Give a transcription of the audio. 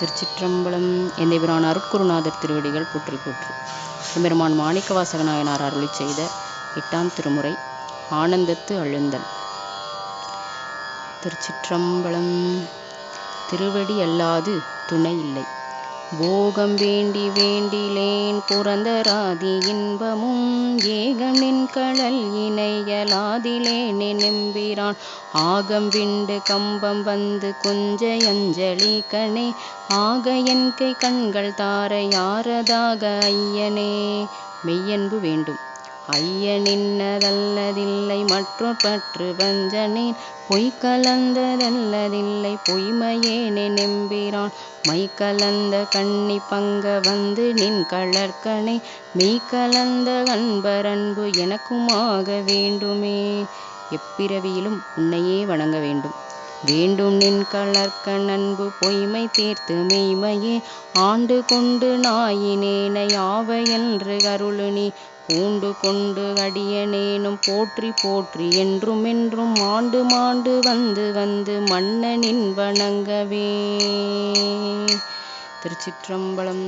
திருச்சிற்றம்பலம் எந்தபிரான் அருட்குருநாதர் திருவடிகள் போற்றி போற்றி. எம்பெருமான் மாணிக்கவாசக நாயனார் அருளி செய்த எட்டாம் திருமுறை ஆனந்தத்து அழுந்தல். திருச்சிற்றம்பலம் திருவடி அல்லாது துணை இல்லை. போகம் வேண்டி வேண்டிலேன் புறந்தராதி இன்பமும் ஏகம் கடல் இணையலாதிலே நெம்பிரான் ஆகம் விண்டு கம்பம் வந்து கொஞ்ச அஞ்சலி கணே ஆக என் கை கண்கள் தார யாரதாக ஐயனே. மெய்யன்பு வேண்டும். ஐய நின்னதல்லதில்லை மற்றொரு பற்று பஞ்சனேன் பொய் கலந்ததல்லதில்லை பொய்மையேனே நெம்பிரான் மை கலந்த கண்ணி பங்க வந்து நின் கழற்கனை மெய் கலந்த அன்பரன்பு எனக்குமாக வேண்டுமே. எப்பிறவியிலும் உன்னையே வணங்க வேண்டும். வேண்டும் நின் கலர்க்க அன்பு பொய்மை தீர்த்து மெய்மையே. ஆண்டு கொண்டு நாயினேனை ஆவை என்று கருளுனி பூண்டு கொண்டு அடியனேனும் போற்றி போற்றி என்றும் என்றும் மாண்டு மாண்டு வந்து வந்து மன்னனின் வணங்கவே. திருச்சிற்றம்பலம்